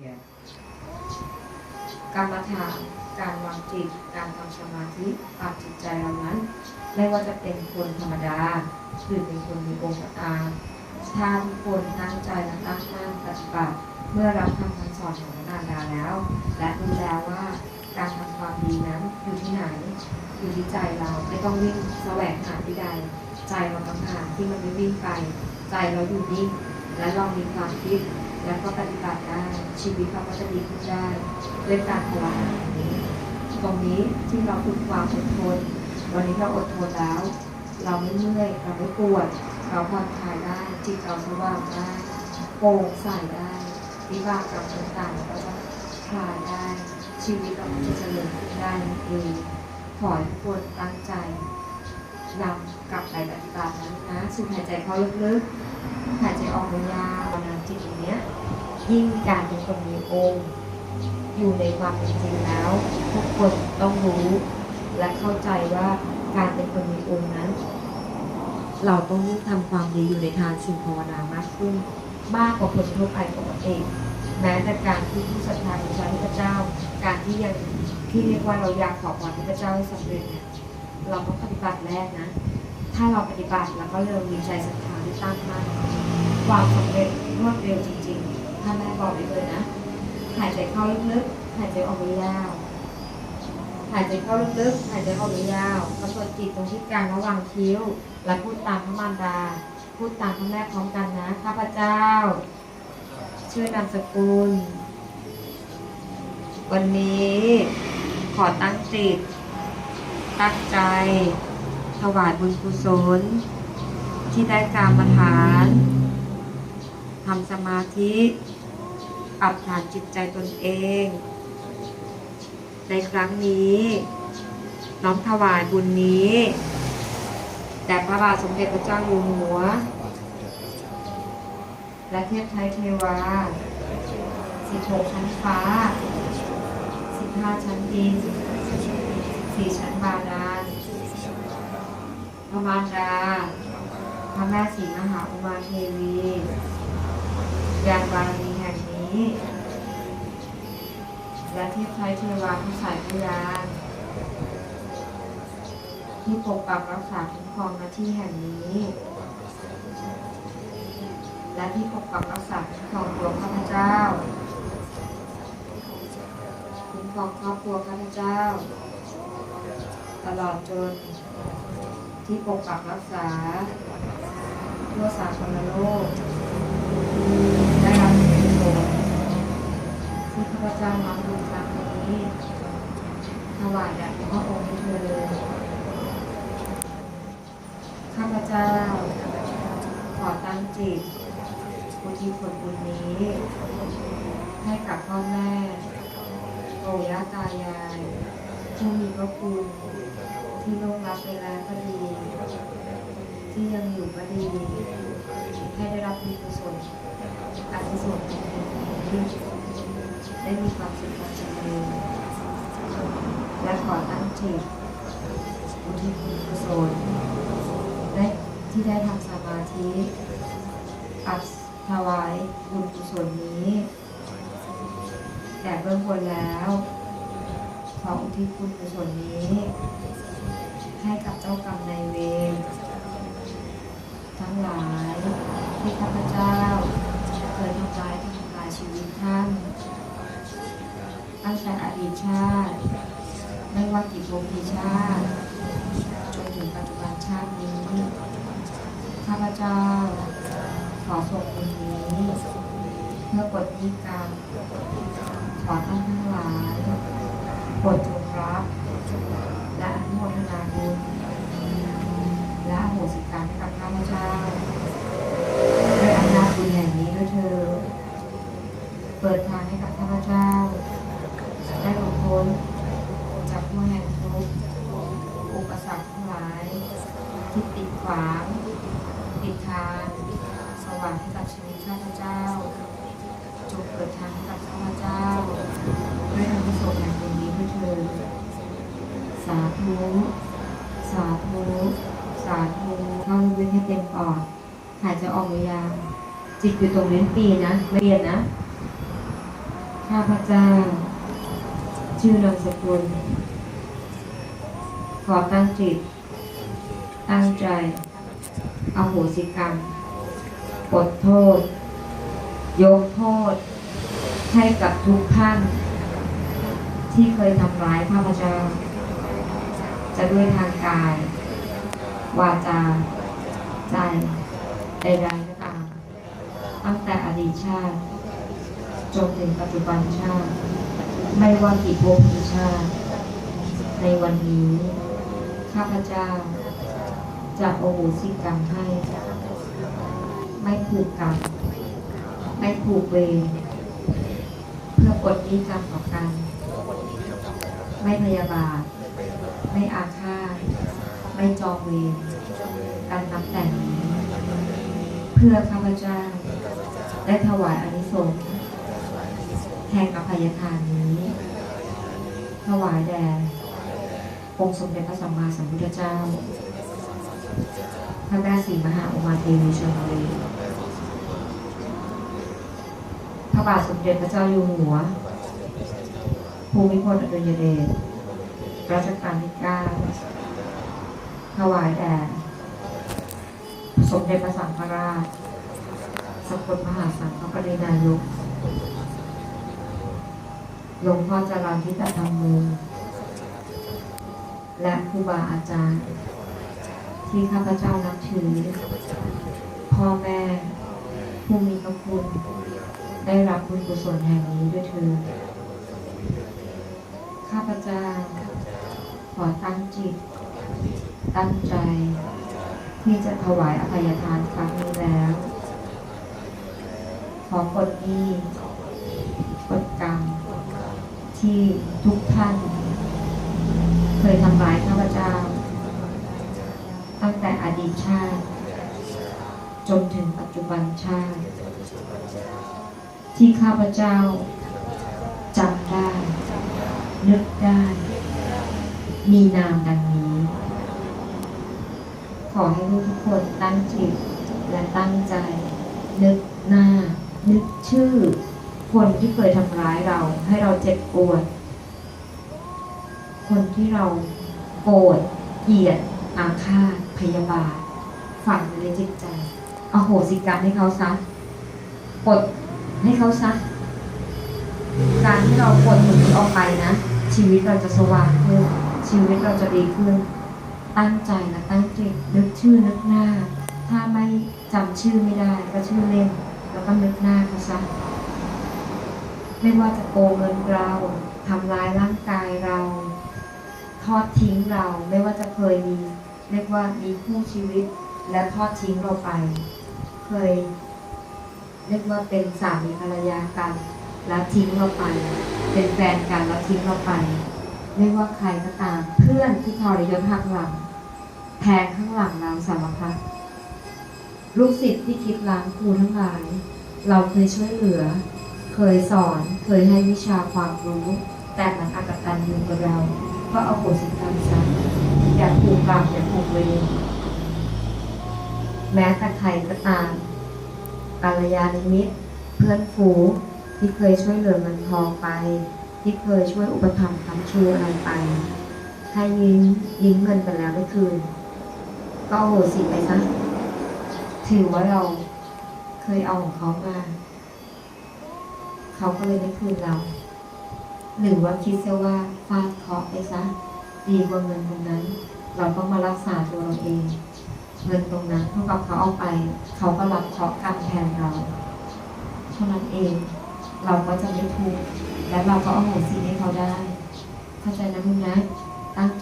here. กรรมฐานการวางจิต การทำสมาธิปรับจิตใจเรานั้น ไม่ว่าจะเป็นคนธรรมดา หรือเป็นคนมีองค์ตามถ้าทุกคนตั้งใจและตั้งมั่นปฏิบัติเมื่อรับคำคำสอนของพระมารดาแล้ว และรู้แล้วว่าการทำความดีนั้นอยู่ที่ไหน อยู่ที่ใจเราไม่ต้องวิ่งแสวงหาที่ใด ใจเราต่างหาที่มันไม่วิ่งไป ใจเราอยู่นิ่งและลองมีความคิด แล้วก็ปฏิบัติได้ชีวิตเราก็จะดีขึ้นได้ด้วยการภาวนาตรงนี้ตรงนี้ที่เราฝึกความอดทนวันนี้เราอดทนแล้ว เราไม่เมื่อยเราไม่ปวด เราผ่อนคลายได้จิตเราสว่างได้โปร่งใสได้วิบากกรรมต่างๆเราก็จะคลายได้ ชีวิตเราจะเจริญขึ้นได้นั่นเองขอให้ทุกคนตั้งใจนำกลับไปปฏิบัตินั้นนะสูดหายใจเข้าลึกๆหายใจออกยาวๆนา จิตอย่างเนี้ยยิ่งการเป็นคนมีองค์อยู่ในความเป็นจริงแล้ว ทุกคนต้องรู้และเข้าใจว่าการเป็นคนมีองค์นั้น เราต้องยิ่งทำความดีอยู่ในทางสิ่งภาวนามากขึ้น มากกว่าคนทั่วไปปกติแม้แต่การที่ผู้ศรัทธาบูชาพระเจ้า การที่ยังที่เรียกว่าเราอยากขอพรพระเจ้าให้สำเร็จเนี่ยเราต้องปฏิบัติแรกนะ ถ้าเราปฏิบัติแล้วก็เรามีใจศรัทธาที่ตั้งมั่นความสำเร็จ รวดเร็วจริงๆถ้านแม่บอกได้เลยนะ หายใจเข้าลึกๆ หายใจออกยาว หายใจเข้าลึกๆ หายใจออกยาวกำหนดจิตตรงที่กลางระหว่างคิ้ว และพูดตามพระมารดา พูดตามพระแม่พร้อมกันนะ ข้าพเจ้า ชื่อนามสกุล วันนี้ขอตั้งจิต ตั้งใจ ถวายบุญกุศล ที่ได้กรรมฐานทำสมาธิปรับฐานจิตใจตนเอง ในครั้งนี้น้อมถวายบุญนี้แด่พระบาทสมเด็จพระเจ้าอยู่หัว และเทพไทยเทวาสิบหกชั้นฟ้าสิบห้าชั้นดินสี่ชั้นบาดาลพระมารดาพระแม่ศรีมหาอุมาเทวี ยานบารมีแห่งนี้ และเทพไทยเทวาผู้สายพยานที่ปกปักรักษาคุ้มครองหน้าที่แห่งนี้ และที่ปกปักรักษาคุ้มครองตัวข้าพเจ้าคุ้มครองครอบครัวข้าพเจ้า ตลอดจน ที่ปกปักรักษาทั่วสากลโลก ที่ข้าพเจ้ารับบุญครั้งนี้ถวายแด่พระองค์เถิดข้าพเจ้าขอตั้งจิตอุทิศผลบุญนี้ ให้กับพ่อแม่ปู่ย่าตายายผู้มีพระคุณที่ล่วงลับไปแล้วก็ดี ที่ยังอยู่ก็ดี ให้ได้รับบุญกุศลอานิสงส์ที่ ได้มีความสุขความเจริญและขอตั้งจิตอุทิศบุญกุศลได้ที่ได้ทำสมาธิอัดถวายบุญกุศลนี้แต่เบื้องบนแล้วขออุทิศบุญกุศลนี้ ให้กับเจ้ากรรมนายเวรทั้งหลายที่ข้าพเจ้าเคยทำร้ายทำลายชีวิตท่าน ตั้งแต่อดีตชาติ ไม่ว่ากี่ภพกี่ชาติ จนถึงปัจจุบันชาตินี้ข้าพเจ้า ขอส่งบุญนี้เพื่อกดหนี้กรรมขอท่านทั้งหลายโปรดจงรับ และอนุโมทนาบุญ และอโหสิกรรมให้กับข้าพเจ้าด้วยอำนาจบุญแห่งนี้ด้วยเธอญเปิดทางให้กับข้าพเจ้า ได้หลุดพ้นจากผู้แห่งทุกข์อุปสรรคทั้งหลาย ที่ติดขวางติด ทางสว่างให้กับชีวิตข้าพเจ้า จงเปิดทางให้กับข้าพเจ้า ด้วยอนุสงส์แห่งบุญนี้ด้วยเธอสาธุ สาธุ สาธุเข้าลึกให้เต็มปอดหายใจออกยาวๆจิตอยู่ตรงลิ้นปีนะไม่เปลี่ยนนะ ข้าพเจ้า ชื่อนามสกุล ขอตั้งจิต ตั้งใจ อโหสิกรรมปลดโทษ ยกโทษ ให้กับทุกท่าน ที่เคยทำร้ายข้าพเจ้า จะด้วยทางกาย วาจา ใจใดๆก็ตามตั้งแต่อดีตชาติ จนถึงปัจจุบันชาติ ไม่ว่ากี่ภพกี่ชาติ ในวันนี้ ข้าพเจ้า จะโอโหสิกรรมให้ ไม่ผูกกรรมไม่ผูกเวรเพื่อกดนิกรรมต่อกัน ไม่พยาบาท ไม่อาฆาตไม่จองเวรการนับแต่งเพื่อข้าพเจ้าได้ถวายอนิสงส์แห่งอภัยทานนี้ ถวายแด่องค์สมเด็จพระสัมมาสัมพุทธเจ้า พระแม่ศรีมหาอุมาเทวีชนบุรีพระบาทสมเด็จพระเจ้าอยู่หัว ภูมิพลอดุลยเดชรัชกาลที่เก้าถวายแด่สมเด็จพระสังฆราชสกลมหาสังฆปรินายกหลวงพ่อจารัญทิตธรรมมูลและครูบาอาจารย์ ที่ข้าพเจ้านับถือ พ่อแม่ผู้มีพระคุณ ได้รับบุญกุศลแห่งนี้ด้วยเถิดข้าพเจ้าขอตั้งจิต ตั้งใจ ที่จะถวายอภัยทานครั้งนี้แล้ว ขอกดหนี้กดกรรม ที่ทุกท่าน เคยทำร้ายข้าพเจ้า แต่อดีตชาติ จนถึงปัจจุบันชาติ ที่ข้าพเจ้าจำได้ นึกได้ มีนามดังนี้ ขอให้ลูกทุกคนตั้งจิตและตั้งใจ นึกหน้า นึกชื่อ คนที่เคยทำร้ายเรา ให้เราเจ็บปวด คนที่เราโกรธเกลียด อาฆาตพยาบาทฝังในจิตใจอโหสิกรรมให้เขาซะปลดให้เขาซะการที่เราปลดตรงนี้ออกไปนะ ชีวิตเราจะสว่างขึ้นชีวิตเราจะดีขึ้น ตั้งใจและตั้งจิตนึกชื่อนึกหน้า ถ้าไม่จำชื่อไม่ได้ก็ชื่อเล่น แล้วก็นึกหน้าเขาซะไม่ว่าจะโกงเงินเราทำร้ายร่างกายเรา ทอดทิ้งเราไม่ว่าจะเคยมีเรียกว่ามีคู่ชีวิตและทอดทิ้งเราไป เคย เรียกว่าเป็นสามีภรรยากันแล้วทิ้งเราไป เป็นแฟนกันแล้วทิ้งเราไป ไม่ว่าใครก็ตาม เพื่อนที่ทรยศหักหลังแทงข้างหลังเราสารพัดลูกศิษย์ที่คิดล้างครูทั้งหลาย เราเคยช่วยเหลือ เคยสอนเคยให้วิชาความรู้ แต่มันอากตันยูกับเรา ก็เอาโหสิกรรมซะอย่าผูกกรรมอย่าผูกเวรแม้แต่ใครก็ตามกาลยานิมิตรเพื่อนฝูงที่เคยช่วยเหลือเงินทองไป ที่เคยช่วยอุปถัมภ์คำชูอะไรไปให้ยืมยืมเงินไปแล้วไม่คืน ก็โหสิไปซะถือว่าเราเคยเอาของเขามา เขาก็เลยไม่คืนเรา หรือว่าคิดเสียว่าฟาดเคาะไปซะดีกว่าเงินตรงนั้น เราต้องมารักษาตัวเราเอง เงินตรงนั้นเท่ากับเขาเอาไป เขาก็รับเคาะกรรมแทนเราเท่านั้นเอง เราก็จะไม่ทุกข์และเราก็เอาโหสิให้เขาได้ เข้าใจนะมึงนะ